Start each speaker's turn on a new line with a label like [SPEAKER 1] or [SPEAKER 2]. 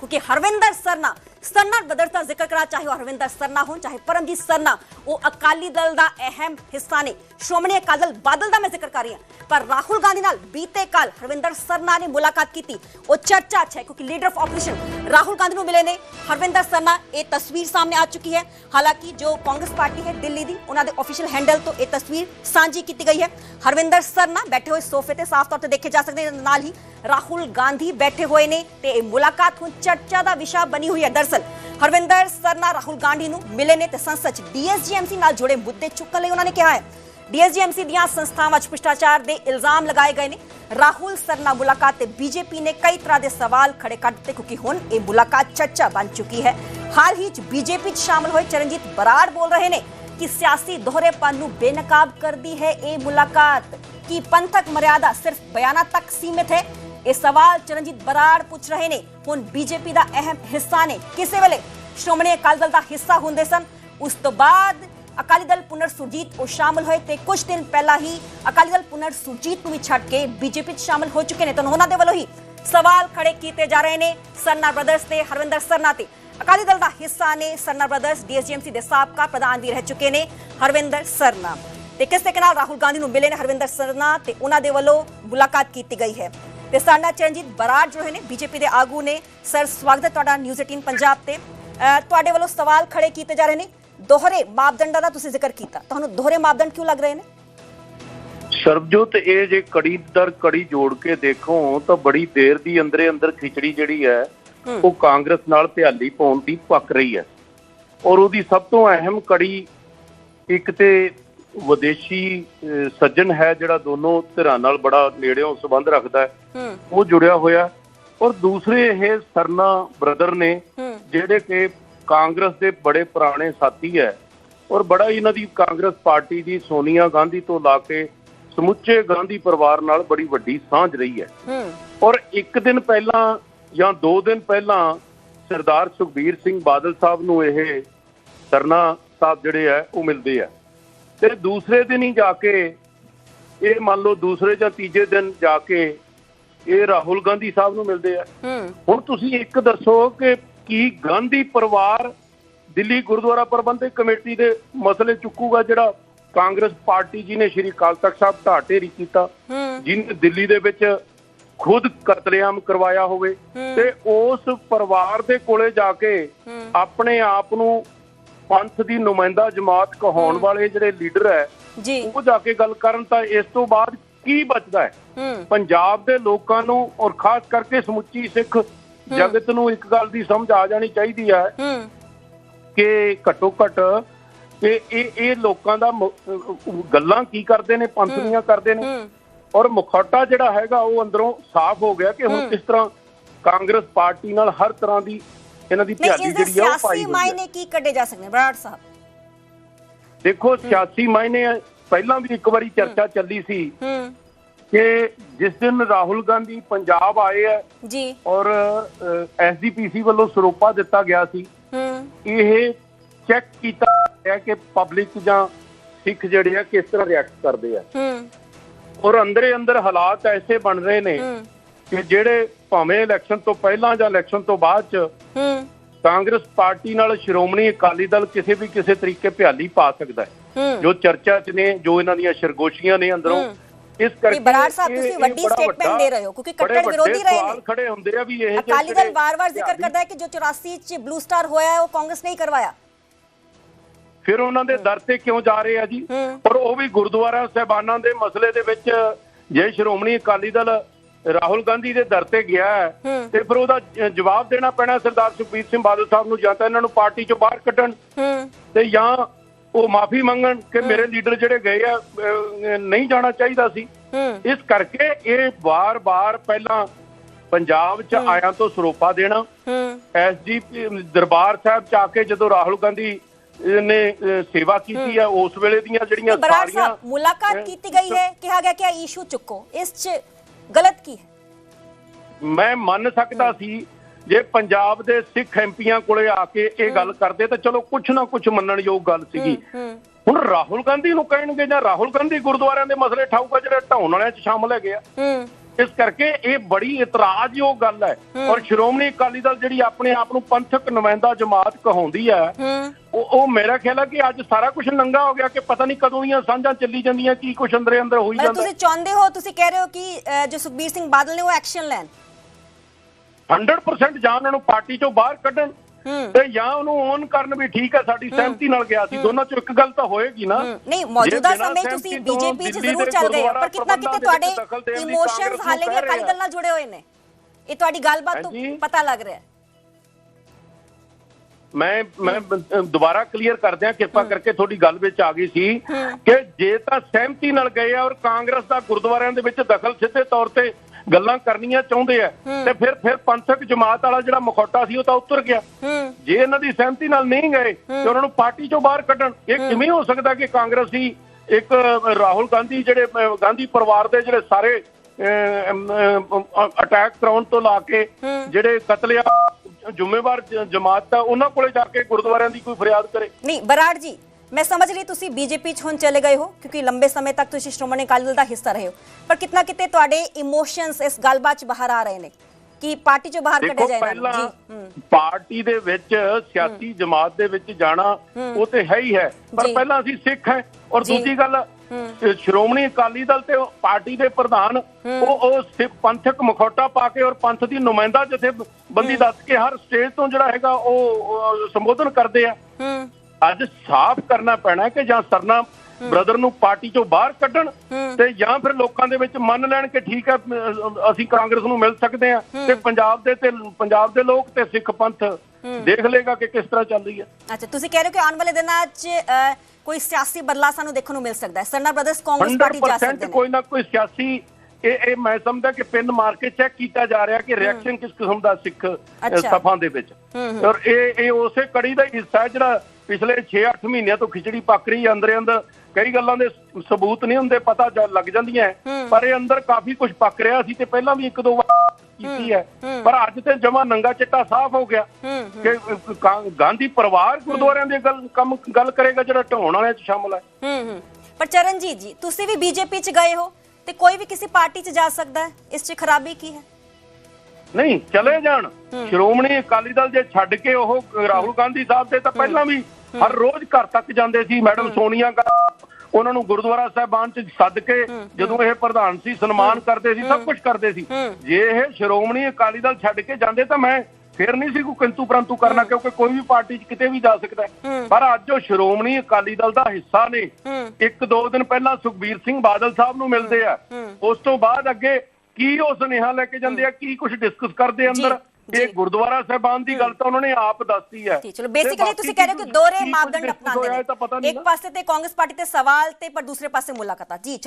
[SPEAKER 1] ਕਿਉਂਕਿ ਹਰਵਿੰਦਰ ਸਰਨਾ ਸਰਨਾ ਬਦਰ ਜ਼ਿਕਰ ਕਰਾ ਚਾਹੇ ਹਰਵਿੰਦਰ ਸਰਨਾ ਹੋਣ ਚਾਹੇ ਪਰਮਜੀਤ ਸਰਨਾ ਉਹ ਅਕਾਲੀ ਦਲ ਦਾ ਅਹਿਮ ਹਿੱਸਾ ਨੇ ਸ਼੍ਰੋਮਣੀ ਅਕਾਲੀ ਦਲ ਬਾਦਲ ਦਾ ਮੈਂ ਜ਼ਿਕਰ ਕਰ ਰਹੀ ਹਾਂ ਪਰ ਰਾਹੁਲ ਗਾਂਧੀ ਨਾਲ ਬੀਤੇ ਕੱਲ ਹਰਵਿੰਦਰ ਸਰਨਾ ਨੇ ਮੁਲਾਕਾਤ ਕੀਤੀ ਉਹ ਚਰਚਾ 'ਚ ਹੈ ਕਿਉਂਕਿ leader of opposition Rahul Gandhi ਨੂੰ ਮਿਲੇ ਨੇ ਹਰਵਿੰਦਰ ਸਰਨਾ ਇਹ ਤਸਵੀਰ ਸਾਹਮਣੇ ਆ ਚੁੱਕੀ ਹੈ ਹਾਲਾਂਕਿ ਜੋ ਕਾਂਗਰਸ ਪਾਰਟੀ ਹੈ ਦਿੱਲੀ ਦੀ ਉਹਨਾਂ ਦੇ ਅਫੀਸ਼ੀਅਲ ਹੈਂਡਲ ਤੋਂ ਇਹ ਤਸਵੀਰ ਸਾਂਝੀ ਕੀਤੀ ਗਈ ਹੈ ਹਰਵਿੰਦਰ ਸਰਨਾ ਬੈਠੇ ਹੋਏ ਸੋਫੇ ਤੇ ਸਾਫ਼ ਤੌਰ ਤੇ ਦੇਖੇ ਜਾ ਸਕਦੇ ਨਾਲ ਹੀ ਰਾਹੁਲ ਗਾਂਧੀ ਬੈਠੇ ਹੋਏ ਨੇ ਤੇ ਇਹ ਮੁਲਾਕਾਤ ਹੁਣ ਚਰਚਾ ਦਾ ਵਿਸ਼ਾ ਬਣੀ ਹੋਈ ਹੈ ਦਰਸਲ ਹਰਵਿੰਦਰ ਸਰਨਾ ਰਾਹੁਲ ਗਾਂਧੀ ਨੂੰ ਮਿਲੇ ਨੇ ਤੇ ਸੰਸਦ ਚ ਡੀਐਸਜੀਐਮਸੀ ਨਾਲ ਜੁੜੇ ਮੁੱਦੇ ਚੁੱਕਣ ਲਈ ਉਹਨਾਂ ਨੇ ਕਿਹਾ ਹੈ ਡੀਐਸਜੀਐਮਸੀ ਦੀਆਂ ਸੰਸਥਾਵਾਂ 'ਚ ਭ੍ਰਿਸ਼ਟਾਚਾਰ ਦੇ ਇਲਜ਼ਾਮ ਲਗਾਏ ਗਏ ਨੇ ਰਾਹੁਲ ਸਰਨਾ ਮੁਲਾਕਾਤ ਤੇ ਬੀਜੇਪੀ ਨੇ ਕਈ ਤਰ੍ਹਾਂ ਦੇ ਸਵਾਲ ਖੜੇ ਕਰ ਦਿੱਤੇ ਕਿਉਂਕਿ ਹੁਣ ਇਹ ਮੁਲਾਕਾਤ ਚਰਚਾ ਬਣ ਚੁੱਕੀ ਹੈ ਹਾਲ ਹੀ 'ਚ ਬੀਜੇਪੀ 'ਚ ਸ਼ਾਮਲ ਹੋਏ ਚਰਨਜੀਤ ਬਰਾੜ ਬੋਲ ਰਹੇ ਨੇ ਕਿ ਸਿਆਸੀ ਦੋਹਰੇਪਨ ਨੂੰ ਬੇਨਕਾਬ ਕਰਦੀ ਹੈ ਇਹ ਮੁਲਾਕਾਤ ਕੀ ਪੰਥਕ ਮਰਿਆਦਾ ਸਿਰਫ ਬਿਆਨਾਂ ਤੱਕ ਸੀਮਿਤ ਹੈ ਇਹ ਸਵਾਲ ਚਰਨਜੀਤ ਬਰਾੜ ਪੁੱਛ ਰਹੇ ਨੇ। ਹੁਣ ਬੀਜੇਪੀ ਦਾ ਅਹਿਮ ਹਿੱਸਾ ਨੇ ਕਿਸੇ ਵੇਲੇ? ਸ਼੍ਰੋਮਣੀ ਅਕਾਲੀ ਦਲ ਦਾ ਹਿੱਸਾ ਹੁੰਦੇ ਸਨ। ਉਸ ਤੋਂ ਬਾਅਦ ਅਕਾਲੀ ਦਲ ਪੁਨਰ ਸੁਰਜੀਤ ਉਹ ਸ਼ਾਮਲ ਹੋਏ ਤੇ ਕੁਝ ਦਿਨ ਪਹਿਲਾਂ ਹੀ ਅਕਾਲੀ ਦਲ ਪੁਨਰ ਸੁਰਜੀਤ ਨੂੰ ਵੀ ਛੱਡ ਕੇ ਬੀਜੇਪੀ 'ਚ ਸ਼ਾਮਲ ਹੋ ਚੁੱਕੇ ਨੇ। ਤਾਂ ਉਹਨਾਂ ਦੇ ਵੱਲੋਂ ਹੀ ਸਵਾਲ ਖੜੇ ਕੀਤੇ ਜਾ ਰਹੇ ਨੇ ਸਰਨਾ ਬ੍ਰਦਰਸ ਤੇ ਹਰਵਿੰਦਰ ਸਰਨਾ ਤੇ। ਅਕਾਲੀ ਦਲ ਦਾ ਹਿੱਸਾ ਨੇ ਸਰਨਾ ਬ੍ਰਦਰਸ ਡੀਐਸਜੀਐਮਸੀ ਦੇ ਸਾਬਕਾ ਪ੍ਰਧਾਨ ਵੀ ਰਹਿ ਚੁੱਕੇ ਨੇ ਹਰਵਿੰਦਰ ਸਰਨਾ ਤੇ ਕਿਸ ਤਰੀਕੇ ਨਾਲ ਰਾਹੁਲ ਗਾਂਧੀ ਨੂੰ ਮਿਲੇ ਨੇ ਹਰਵਿੰਦਰ ਸਰਨਾ ਤੇ ਉਹਨਾਂ ਦੇ ਵੱਲੋਂ ਮੁਲਾਕਾਤ ਕੀਤੀ ਗਈ ਹੈ। ਤੇ ਸਾਡਾ ਚਰਨਜੀਤ ਬਰਾੜ ਜੋ ਹੈ ਨੇ ਬੀਜੇਪੀ ਦੇ ਆਗੂ ਨੇ। ਸਰ ਸਵਾਗਤ ਹੈ ਤੁਹਾਡਾ ਨਿਊਜ਼ 18 ਪੰਜਾਬ ਤੇ। ਤੁਹਾਡੇ ਵੱਲੋਂ ਸਵਾਲ ਖੜੇ ਕੀਤੇ ਜਾ ਰਹੇ ਨੇ। ਦੋਹਰੇ ਮਾਪਦੰਡਾਂ ਦਾ ਤੁਸੀਂ ਜ਼ਿਕਰ ਕੀਤਾ। ਤੁਹਾਨੂੰ ਦੋਹਰੇ ਮਾਪਦੰਡ ਕਿਉਂ ਲੱਗ ਰਹੇ ਨੇ?
[SPEAKER 2] ਸਰਬਜੋਤ ਇਹ ਜੇ ਕੜੀ ਦਰ ਕੜੀ ਜੋੜ ਕੇ ਦੇਖੋ ਤਾਂ ਬੜੀ ਦੇਰ ਦੀ ਅੰਦਰੇ ਅੰਦਰ ਖਿਚੜੀ ਜਿਹੜੀ ਹੈ। ਉਹ ਕਾਂਗਰਸ ਨਾਲ ਭਿਆਲੀ ਪਾਉਣ ਦੀ ਪੱਕ ਰਹੀ ਹੈ। ਔਰ ਉਹਦੀ ਸਭ ਤੋਂ ਅਹਿਮ ਕੜੀ ਇੱਕ ਤੇ ਵਿਦੇਸ਼ੀ ਸੱਜਣ ਹੈ ਜਿਹੜਾ ਦੋਨੋਂ ਧਿਰਾਂ ਨਾਲ ਬੜਾ ਨੇੜਿਓਂ ਸੰਬੰਧ ਰੱਖਦਾ ਹੂੰ। ਉਹ ਜੁੜਿਆ ਹੋਇਆ। ਔਰ ਦੂਸਰੇ ਇਹ ਸਰਨਾ ਬ੍ਰਦਰ ਨੇ
[SPEAKER 1] ਹੂੰ।
[SPEAKER 2] ਜਿਹੜੇ ਕਿ ਕਾਂਗਰਸ ਦੇ ਬੜੇ ਪੁਰਾਣੇ ਸਾਥੀ ਹੈ। ਔਰ ਬੜਾ ਹੀ ਇਹਨਾਂ ਦੀ ਕਾਂਗਰਸ ਪਾਰਟੀ ਦੀ ਸੋਨੀਆ ਗਾਂਧੀ ਤੋਂ ਲਾ ਕੇ ਸਮੁੱਚੇ ਗਾਂਧੀ ਪਰਿਵਾਰ ਨਾਲ ਬੜੀ ਵੱਡੀ ਸਾਂਝ ਰਹੀ ਹੈ।
[SPEAKER 1] ਹੂੰ।
[SPEAKER 2] ਔਰ ਇੱਕ ਦਿਨ ਪਹਿਲਾਂ ਜਾਂ ਦੋ ਦਿਨ ਪਹਿਲਾਂ ਸਰਦਾਰ ਸੁਖਬੀਰ ਸਿੰਘ ਬਾਦਲ ਸਾਹਿਬ ਨੂੰ ਇਹ ਸਰਨਾ ਸਾਹਿਬ ਜਿਹੜੇ ਆ ਉਹ ਮਿਲਦੇ ਆ ਤੇ ਦੂਸਰੇ ਦਿਨ ਹੀ ਜਾ ਕੇ ਇਹ ਮੰਨ ਲਓ ਦੂਸਰੇ ਜਾਂ ਤੀਜੇ ਦਿਨ ਜਾ ਕੇ ਇਹ ਰਾਹੁਲ ਗਾਂਧੀ ਸਾਹਿਬ ਨੂੰ ਮਿਲਦੇ ਆ। ਹੁਣ ਤੁਸੀਂ ਇੱਕ ਦੱਸੋ ਕਿ ਕੀ ਗਾਂਧੀ ਪਰਿਵਾਰ ਦਿੱਲੀ ਗੁਰਦੁਆਰਾ ਪ੍ਰਬੰਧਕ ਕਮੇਟੀ ਦੇ ਮਸਲੇ ਚੁੱਕੂਗਾ ਜਿਹੜਾ ਕਾਂਗਰਸ ਪਾਰਟੀ ਜੀ ਨੇ ਸ਼੍ਰੀ ਅਕਾਲ ਤਖਤ ਸਾਹਿਬ ਢਾਹ ਢੇਰੀ ਕੀਤਾ
[SPEAKER 1] ਹੂੰ।
[SPEAKER 2] ਜਿਹਨੇ ਦਿੱਲੀ ਦੇ ਵਿੱਚ ਖੁਦ ਕਤਲੇਆਮ ਕਰਵਾਇਆ ਹੋਵੇ। ਤੇ ਉਸ ਪਰਿਵਾਰ ਦੇ ਕੋਲੇ ਜਾ ਕੇ ਆਪਣੇ ਆਪ ਨੂੰ ਪੰਥ ਦੀ ਨੁਮਾਇੰਦਾ ਜਮਾਤ ਕਹਾਉਣ ਵਾਲੇ ਜਿਹੜੇ ਲੀਡਰ ਹੈ ਉਹ ਜਾ ਕੇ ਗੱਲ ਕਰਨ ਤਾਂ ਇਸ ਤੋਂ ਬਾਅਦ ਕੀ ਬਚਦਾ ਹੈ? ਪੰਜਾਬ ਦੇ ਲੋਕਾਂ ਨੂੰ ਔਰ ਖਾਸ ਕਰਕੇ ਸਮੁੱਚੀ ਸਿੱਖ ਜਗਤ ਨੂੰ ਇੱਕ ਗੱਲ ਦੀ ਸਮਝ ਆ ਜਾਣੀ ਚਾਹੀਦੀ ਹੈ ਕਿ ਘੱਟੋ ਘੱਟ ਕਿ ਇਹ ਇਹ ਲੋਕਾਂ ਦਾ ਗੱਲਾਂ ਕੀ ਕਰਦੇ ਨੇ ਪੰਥ ਦੀਆਂ ਕਰਦੇ ਨੇ ਔਰ ਮੁਖੌਟਾ ਜਿਹੜਾ ਹੈਗਾ ਉਹ ਅੰਦਰੋਂ ਸਾਫ਼ ਹੋ ਗਿਆ ਕਿ ਹੁਣ। ਕਿਸ ਤਰ੍ਹਾਂ ਕਾਂਗਰਸ ਪਾਰਟੀ ਨਾਲ ਹਰ ਤਰ੍ਹਾਂ ਦੀ ਇਹਨਾਂ ਦੀ
[SPEAKER 1] ਨਹੀਂ
[SPEAKER 2] ਭਿਆਲੀ
[SPEAKER 1] ਇਸ ਦੇ
[SPEAKER 2] ਜਿਹੜੀ ਆ ਉਹ ਪਾਈ ਹੋਈ ਹੈ।
[SPEAKER 1] ਮਾਇਨੇ ਕੀ ਕੱਢੇ ਜਾ ਸਕਦੇ ਨੇ ਬਰਾੜ ਸਾਹਿਬ?
[SPEAKER 2] ਦੇਖੋ ਸਿਆਸੀ ਮਾਇਨੇ ਪਹਿਲਾਂ ਵੀ ਇੱਕ ਵਾਰੀ ਚਰਚਾ ਚੱਲੀ ਸੀ
[SPEAKER 1] ਹੂੰ।
[SPEAKER 2] ਕਿ ਜਿਸ ਦਿਨ ਰਾਹੁਲ ਗਾਂਧੀ ਪੰਜਾਬ ਆਏ ਹੈ
[SPEAKER 1] ਜੀ।
[SPEAKER 2] ਔਰ ਐਸਜੀਪੀਸੀ ਵੱਲੋਂ ਸਰੋਪਾ ਦਿੱਤਾ ਗਿਆ ਸੀ
[SPEAKER 1] ਹੂੰ।
[SPEAKER 2] ਇਹ ਚੈੱਕ ਕੀਤਾ ਗਿਆ ਕਿ ਪਬਲਿਕ ਜਾਂ ਸਿੱਖ ਜਿਹੜੇ ਆ ਕਿਸ ਤਰ੍ਹਾਂ ਰਿਐਕਟ ਕਰਦੇ ਆ।
[SPEAKER 1] ਹੂੰ।
[SPEAKER 2] ਔਰ ਅੰਦਰੇ ਅੰਦਰ ਹਾਲਾਤ ਐਸੇ ਬਣ ਰਹੇ ਨੇ
[SPEAKER 1] ਹੂੰ।
[SPEAKER 2] ਕਿ ਜਿਹੜੇ ਭਾਵੇਂ ਇਲੈਕਸ਼ਨ ਤੋਂ ਪਹਿਲਾਂ ਜਾਂ ਇਲੈਕਸ਼ਨ ਤੋਂ ਬਾਅਦ ਚ
[SPEAKER 1] ਹੂੰ।
[SPEAKER 2] ਕਾਂਗਰਸ ਪਾਰਟੀ ਨਾਲ ਸ਼੍ਰੋਮਣੀ ਅਕਾਲੀ ਦਲ ਕਿਸੇ ਵੀ ਕਿਸੇ ਤਰੀਕੇ ਭਿਆਲੀ ਪਾ ਸਕਦਾ ਹੈ
[SPEAKER 1] ਹੂੰ।
[SPEAKER 2] ਜੋ ਚਰਚਾ 'ਚ ਨੇ ਜੋ ਇਹਨਾਂ ਦੀਆਂ ਸਰਗੋਸ਼ੀਆਂ ਨੇ ਅੰਦਰੋਂ। ਇਸ ਕਰਕੇ
[SPEAKER 1] ਬਰਾੜ ਸਾਹਿਬ, ਤੁਸੀਂ ਵੱਡੀ
[SPEAKER 2] ਵੱਡਾ-
[SPEAKER 1] ਦੇ ਰਹੇ ਹੋ, ਕਿਉਂਕਿ ਕੱਟੜ ਵਿਰੋਧੀ ਰਹੇ ਨੇ।
[SPEAKER 2] ਖੜੇ ਹੁੰਦੇ ਆ ਵੀ ਇਹ
[SPEAKER 1] ਅਕਾਲੀ ਦਲ ਵਾਰ-ਵਾਰ ਜ਼ਿਕਰ ਕਰਦਾ ਹੈ ਕਿ ਜੋ 84 ਚ ਬਲੂ ਸਟਾਰ ਹੋਇਆ ਹੈ ਉਹ ਕਾਂਗਰਸ ਨੇ ਹੀ ਕਰਵਾਇਆ
[SPEAKER 2] ਫਿਰ ਉਹਨਾਂ ਦੇ ਦਰ ਤੇ ਕਿਉਂ ਜਾ ਰਹੇ ਆ ਜੀ। ਪਰ ਉਹ ਵੀ ਗੁਰਦੁਆਰਾ ਸਹਿਬਾਨਾਂ ਦੇ ਮਸਲੇ ਦੇ ਵਿੱਚ ਜੇ ਸ਼੍ਰੋਮਣੀ ਅਕਾਲੀ ਦਲ ਰਾਹੁਲ ਗਾਂਧੀ ਦੇ ਦਰ ਤੇ ਗਿਆ ਹੈ। ਤੇ ਫਿਰ ਉਹਦਾ ਜਵਾਬ ਦੇਣਾ ਪੈਣਾ ਸਰਦਾਰ ਸੁਖਬੀਰ ਸਿੰਘ ਬਾਦਲ ਸਾਹਿਬ ਨੂੰ ਜਾਂ ਤਾਂ ਇਹਨਾਂ ਨੂੰ ਪਾਰਟੀ ਚੋਂ ਬਾਹਰ ਕੱਢਣ ਤੇ ਜਾਂ ਉਹ ਮਾਫੀ ਮੰਗਣ ਕਿ ਮੇਰੇ ਲੀਡਰ ਜਿਹੜੇ ਗਏ ਆ ਨਹੀਂ ਜਾਣਾ ਚਾਹੀਦਾ ਸੀ। ਇਸ ਕਰਕੇ ਇਹ ਵਾਰ-ਵਾਰ ਪਹਿਲਾਂ ਪੰਜਾਬ 'ਚ ਆਇਆਂ ਤੋਂ ਸਰੋਪਾ ਦੇਣਾ।
[SPEAKER 1] ਹੂੰ।
[SPEAKER 2] ਐਸਜੀ ਦਰਬਾਰ ਸਾਹਿਬ 'ਚ ਆ ਕੇ ਜਦੋਂ ਰਾਹੁਲ ਗਾਂਧੀ ਨੇ ਸੇਵਾ ਕੀਤੀ ਹੈ। ਉਸ ਵੇਲੇ ਦੀਆਂ ਜਿਹੜੀਆਂ ਸਾਰੀਆਂ
[SPEAKER 1] ਮੁਲਾਕਾਤ ਕੀਤੀ ਗਈ ਹੈ। ਕਿਹਾ ਗਿਆ ਕਿ ਇਹ ਇਸ਼ੂ ਚੁੱਕੋ। ਇਸ ਚ ਗਲਤ ਕੀ ਹੈ?
[SPEAKER 2] ਮੈਂ ਮੰਨ ਸਕਦਾ ਸੀ ਜੇ ਪੰਜਾਬ ਦੇ ਸਿੱਖ ਐਮਪੀਆਂ ਕੋਲੇ ਆ ਕੇ ਇਹ ਗੱਲ ਕਰਦੇ ਤਾਂ ਚਲੋ ਕੁਛ ਨਾ ਕੁਛ ਮੰਨਣਯੋਗ ਗੱਲ ਸੀਗੀ। ਹੁਣ ਰਾਹੁਲ ਗਾਂਧੀ ਨੂੰ ਕਹਿਣਗੇ ਜਾਂ ਰਾਹੁਲ ਗਾਂਧੀ ਗੁਰਦੁਆਰਿਆਂ ਦੇ ਮਸਲੇ ਠਾਊਗਾ ਜਿਹੜੇ ਢਾਉਣ ਵਾਲਿਆਂ 'ਚ ਸ਼ਾਮਲ ਹੈਗੇ ਆ। ਇਸ ਕਰਕੇ ਇਹ ਬੜੀ ਇਤਰਾਜ਼ਯੋਗ ਗੱਲ ਹੈ। ਔਰ ਸ਼੍ਰੋਮਣੀ ਅਕਾਲੀ ਦਲ ਜਿਹੜੀ ਆਪਣੇ ਆਪ ਨੂੰ ਪੰਥਕ ਨੁਮਾਇੰਦਾ ਜਮਾਤ ਕਹਾਉਂਦੀ ਹੈ ਉਹ ਉਹ ਮੇਰਾ ਖਿਆਲ ਹੈ ਕਿ ਅੱਜ ਸਾਰਾ ਕੁਝ ਨੰਗਾ ਹੋ ਗਿਆ ਕਿ ਪਤਾ ਨਹੀਂ ਕਦੋਂ ਦੀਆਂ ਸਾਂਝਾਂ ਚੱਲੀ ਜਾਂਦੀਆਂ ਕੀ ਕੁਝ ਅੰਦਰੇ ਅੰਦਰ ਹੋਈ ਜਾਂਦਾ।
[SPEAKER 1] ਤੁਸੀਂ ਚਾਹੁੰਦੇ ਹੋ ਤੁਸੀਂ ਕਹਿ ਰਹੇ ਹੋ ਕਿ ਜੋ ਸੁਖਬੀਰ ਸਿੰਘ ਬਾਦਲ ਨੇ ਉਹ ਐਕਸ਼ਨ ਲੈਣ।
[SPEAKER 2] 100% ਜਾਂ ਉਹਨਾਂ ਨੂੰ ਪਾਰਟੀ ਚੋਂ ਬਾਹਰ ਕੱਢਣ ਤੇ ਜਾਂ ਉਹਨੂੰ ਓਨ ਕਰਨ ਵੀ ਠੀਕ ਹੈ ਸਾਡੀ ਸਹਿਮਤੀ ਨਾਲ ਗਿਆ ਸੀ। ਦੋਨਾਂ ਚੋਂ ਇੱਕ ਗੱਲ ਤਾਂ ਹੋਏਗੀ ਨਾ।
[SPEAKER 1] ਨਹੀਂ ਮੌਜੂਦਾ ਸਮੇਂ ਤੁਸੀਂ ਬੀਜੇਪੀ 'ਚ ਜ਼ਰੂਰ ਚੱਲ ਗਏ ਪਰ ਕਿਤਨਾ ਕਿਤੇ ਤੁਹਾਡੇ ਇਮੋਸ਼ਨਸ ਹਾਲੇ ਵੀ ਅਕਾਲੀ ਦਲ ਨਾਲ ਜੁੜੇ ਹੋਏ ਨੇ। ਇਹ ਤੁਹਾਡੀ ਗੱਲਬਾਤ ਤੋਂ। ਪਤਾ ਲੱਗ ਰਿਹਾ ਹੈ।
[SPEAKER 2] ਮੈਂ ਮੈਂ ਦੁਬਾਰਾ ਕਲੀਅਰ ਕਰਦਿਆਂ ਕਿਰਪਾ ਕਰਕੇ ਤੁਹਾਡੀ ਗੱਲ ਵਿੱਚ ਆ ਗਈ ਸੀ ਕਿ ਜੇ ਤਾਂ ਸਹਿਮਤੀ ਨਾਲ ਗਏ ਆ ਔਰ ਕਾਂਗਰਸ ਦਾ ਗੁਰਦੁਆਰਿਆਂ ਦੇ ਵਿੱਚ ਦਖਲ ਸਿੱਧੇ ਤੌਰ ਤੇ ਗੱਲਾਂ ਕਰਨੀਆਂ ਚਾਹੁੰਦੇ ਆ। ਤੇ ਫਿਰ ਫਿਰ ਪੰਥਕ ਜਮਾਤ ਵਾਲਾ ਜਿਹੜਾ ਮੁਖੌਟਾ ਸੀ ਉਹ ਤਾਂ ਉਤਰ ਗਿਆ। ਜੇ ਇਹਨਾਂ ਦੀ ਸਹਿਮਤੀ ਨਾਲ ਨਹੀਂ ਗਏ ਤੇ ਉਹਨਾਂ ਨੂੰ ਪਾਰਟੀ ਚੋਂ ਬਾਹਰ ਕੱਢਣ ਇਹ ਕਿਵੇਂ ਹੋ ਸਕਦਾ ਕਿ ਕਾਂਗਰਸੀ ਇੱਕ ਰਾਹੁਲ ਗਾਂਧੀ ਜਿਹੜੇ ਗਾਂਧੀ ਪਰਿਵਾਰ ਦੇ ਜਿਹੜੇ ਸਾਰੇ ਅਟੈਕ ਕਰਾਉਣ ਤੋਂ ਲਾ ਕੇ ਜਿਹੜੇ ਕਤਲਿਆ ਜ਼ਿੰਮੇਵਾਰ ਜਮਾਤ ਆ ਉਹਨਾਂ ਕੋਲੇ ਜਾ ਕੇ ਗੁਰਦੁਆਰਿਆਂ ਦੀ ਕੋਈ ਫਰਿਆਦ ਕਰੇ।
[SPEAKER 1] ਨਹੀਂ ਬਰਾੜ ਜੀ ਮੈਂ ਸਮਝ ਲਈ ਤੁਸੀਂ ਬੀਜੇਪੀ 'ਚ ਹੁਣ ਚਲੇ ਗਏ ਹੋ ਕਿਉਂਕਿ ਲੰਬੇ ਸਮੇਂ ਤੱਕ ਤੁਸੀਂ ਸ਼੍ਰੋਮਣੀ ਅਕਾਲੀ ਦਲ ਦਾ ਹਿੱਸਾ ਰਹੇ ਹੋ ਪਰ ਕਿਤਨਾ ਕਿਤੇ ਤੁਹਾਡੇ ਇਮੋਸ਼ਨਸ ਇਸ ਗੱਲਬਾਤ 'ਚ ਬਾਹਰ ਆ ਰਹੇ ਨੇ ਕਿ ਪਾਰਟੀ 'ਚੋਂ ਬਾਹਰ ਜਾਏਗਾ
[SPEAKER 2] ਪਹਿਲਾਂ
[SPEAKER 1] ਜੀ
[SPEAKER 2] ਪਾਰਟੀ ਦੇ ਵਿੱਚ ਸਿਆਸੀ ਜਮਾਤ ਦੇ ਵਿੱਚ ਜਾਣਾ ਉਹ ਤੇ ਹੈ ਹੀ ਹੈ ਪਰ। ਪਹਿਲਾਂ ਅਸੀਂ ਸਿੱਖ ਹੈ ਔਰ। ਦੂਜੀ ਗੱਲ ਸ਼੍ਰੋਮਣੀ ਅਕਾਲੀ ਦਲ ਤੇ ਪਾਰਟੀ ਦੇ ਪ੍ਰਧਾਨ ਉਹ ਉਹ ਪੰਥਕ ਮੁਖੌਟਾ ਪਾ ਕੇ ਔਰ ਪੰਥ ਦੀ ਨੁਮਾਇੰਦਾ ਜਿੱਥੇ ਬੰਦੀ ਦੱਸ ਕੇ ਹਰ ਸਟੇਜ ਤੋਂ ਜਿਹੜਾ ਹੈਗਾ ਉਹ ਸੰਬੋਧਨ ਕਰਦੇ ਆ ਅੱਜ ਸਾਫ਼ ਕਰਨਾ ਪੈਣਾ ਕਿ ਜਾਂ ਸਰਨਾ ਬ੍ਰਦਰ ਨੂੰ ਪਾਰਟੀ ਚੋਂ ਬਾਹਰ ਕੱਢਣ ਤੇ ਜਾਂ ਫਿਰ ਲੋਕਾਂ ਦੇ ਵਿੱਚ ਮੰਨ ਲੈਣ ਕਿ ਠੀਕ ਹੈ ਅਸੀਂ ਕਾਂਗਰਸ ਨੂੰ ਮਿਲ ਸਕਦੇ ਆ ਤੇ ਪੰਜਾਬ ਦੇ ਤੇ ਪੰਜਾਬ ਦੇ ਲੋਕ ਤੇ ਸਿੱਖ ਪੰਥ ਦੇਖ ਲੇਗਾ ਕਿ ਕਿਸ ਤਰ੍ਹਾਂ ਚੱਲ ਰਹੀ ਹੈ।
[SPEAKER 1] ਅੱਛਾ ਤੁਸੀਂ ਕਹਿ ਰਹੇ ਹੋ ਕਿ ਆਉਣ ਵਾਲੇ ਦਿਨਾਂ 'ਚ ਕੋਈ ਸਿਆਸੀ ਬਦਲਾਅ ਸਾਨੂੰ ਦੇਖਣ ਨੂੰ ਮਿਲ ਸਕਦਾ ਹੈ। ਸਰਨਾ ਬ੍ਰਦਰਸ ਕਾਂਗਰਸ ਪਾਰਟੀ ਜਾ
[SPEAKER 2] 100%
[SPEAKER 1] ਸਕਦੇ ਨੇ।
[SPEAKER 2] ਕੋਈ ਨਾ ਕੋਈ ਸਿਆਸੀ ਇਹ ਇਹ ਮੈਂ ਸਮਝਦਾ ਕਿ ਪਿੰਨ ਮਾਰ ਕੇ ਚੈੱਕ ਕੀਤਾ ਜਾ ਰਿਹਾ ਕਿ ਰਿਐਕਸ਼ਨ ਕਿਸ ਕਿਸਮ ਦਾ ਸਿੱਖ। ਸਭਾ ਦੇ ਵਿੱਚ। ਔਰ ਇਹ ਇਹ ਉਸੇ ਕੜੀ ਦਾ ਹਿੱਸਾ ਹੈ ਜਿਹੜਾ ਪਿਛਲੇ 6-8 ਮਹੀਨਿਆਂ ਤੋਂ ਖਿਚੜੀ ਪੱਕ ਰਹੀ ਹੈ ਅੰਦਰੇ ਅੰਦਰ। ਕਈ ਗੱਲਾਂ ਦੇ ਸਬੂਤ ਨਹੀਂ ਹੁੰਦੇ ਪਤਾ ਲੱਗ ਜਾਂਦੀਆਂ। ਪਰ ਇਹ ਅੰਦਰ ਕਾਫੀ ਕੁਝ ਪੱਕ ਰਿਹਾ ਸੀ ਤੇ ਪਹਿਲਾਂ ਵੀ ਇੱਕ ਦੋ ਵਾਰ ਕੀਤੀ ਹੈ। ਪਰ ਅੱਜ ਤੇ ਜਮਾ ਨੰਗਾ ਚਿੱਟਾ ਸਾਫ਼ ਹੋ ਗਿਆ। ਕਿ ਗਾਂਧੀ ਪਰਿਵਾਰ ਗੁਰਦੁਆਰਿਆਂ ਦੀ ਗੱਲ ਕੰਮ ਗੱਲ ਕਰੇਗਾ ਜਿਹੜਾ ਢਾਉਣ ਵਾਲਿਆਂ 'ਚ ਸ਼ਾਮਲ ਹੈ।
[SPEAKER 1] ਹੂੰ ਹੂੰ। ਪਰ ਚਰਨਜੀਤ ਜੀ ਤੁਸੀਂ ਵੀ ਬੀਜੇਪੀ 'ਚ ਗਏ ਹੋ ਤੇ ਕੋਈ ਵੀ ਕਿਸੇ ਪਾਰਟੀ 'ਚ ਜਾ ਸਕਦਾ ਹੈ? ਇਸ 'ਚ ਖਰਾਬੀ ਕੀ ਹੈ?
[SPEAKER 2] ਨਹੀਂ ਚਲੇ ਜਾਣ। ਸ਼੍ਰੋਮਣੀ ਅਕਾਲੀ ਦਲ ਜੇ ਛੱਡ ਕੇ ਉਹ ਰਾਹੁਲ ਗਾਂਧੀ ਸਾਹਿਬ ਦੇ ਤਾਂ ਪਹਿਲਾਂ ਵੀ ਹਰ ਰੋਜ਼ ਘਰ ਤੱਕ ਜਾਂਦੇ ਸੀ ਮੈਡਮ ਸੋਨੀਆ ਉਹਨਾਂ ਨੂੰ ਗੁਰਦੁਆਰਾ ਸਾਹਿਬਾਨ ਚ ਸੱਦ ਕੇ ਜਦੋਂ ਇਹ ਪ੍ਰਧਾਨ ਸੀ ਸਨਮਾਨ ਕਰਦੇ ਸੀ ਸਭ ਕੁਝ ਕਰਦੇ ਸੀ। ਜੇ ਇਹ ਸ਼੍ਰੋਮਣੀ ਅਕਾਲੀ ਦਲ ਛੱਡ ਕੇ ਜਾਂਦੇ ਤਾਂ ਮੈਂ ਫਿਰ ਨਹੀਂ ਸੀ ਕੋਈ ਕਿੰਤੂ ਪ੍ਰੰਤੂ ਕਰਨਾ ਕਿਉਂਕਿ ਕੋਈ ਵੀ ਪਾਰਟੀ 'ਚ ਕਿਤੇ ਵੀ ਜਾ ਸਕਦਾ। ਪਰ ਅੱਜ ਉਹ ਸ਼੍ਰੋਮਣੀ ਅਕਾਲੀ ਦਲ ਦਾ ਹਿੱਸਾ ਨੇ। ਇੱਕ ਦੋ ਦਿਨ ਪਹਿਲਾਂ ਸੁਖਬੀਰ ਸਿੰਘ ਬਾਦਲ ਸਾਹਿਬ ਨੂੰ ਮਿਲਦੇ ਆ। ਉਸ ਤੋਂ ਬਾਅਦ ਅੱਗੇ ਕੀ ਉਹ ਸੁਨੇਹਾ ਲੈ ਕੇ ਜਾਂਦੇ ਆ ਕੀ ਕੁਝ ਡਿਸਕਸ ਕਰਦੇ ਅੰਦਰ। ਇਹ ਗੁਰਦੁਆਰਾ ਸਾਹਿਬਾਨ ਦੀ ਗੱਲ ਤਾਂ ਉਹਨਾਂ ਨੇ ਆਪ ਦੱਸੀ ਹੈ।
[SPEAKER 1] ਚਲੋ ਬੇਸਿਕਲੀ ਤੁਸੀਂ ਕਹਿ ਰਹੇ ਹੋ ਕਿ
[SPEAKER 2] ਕੁਝ
[SPEAKER 1] ਮਾਪਦੰਡ ਅਪਣਾਉਂਦੇ ਨੇ। ਇੱਕ। ਪਾਸੇ ਤੇ ਕਾਂਗਰਸ ਪਾਰਟੀ ਤੇ ਸਵਾਲ ਤੇ ਪਰ ਦੂਸਰੇ ਪਾਸੇ ਮੁਲਾਕਾਤਾਂ। ਜੀ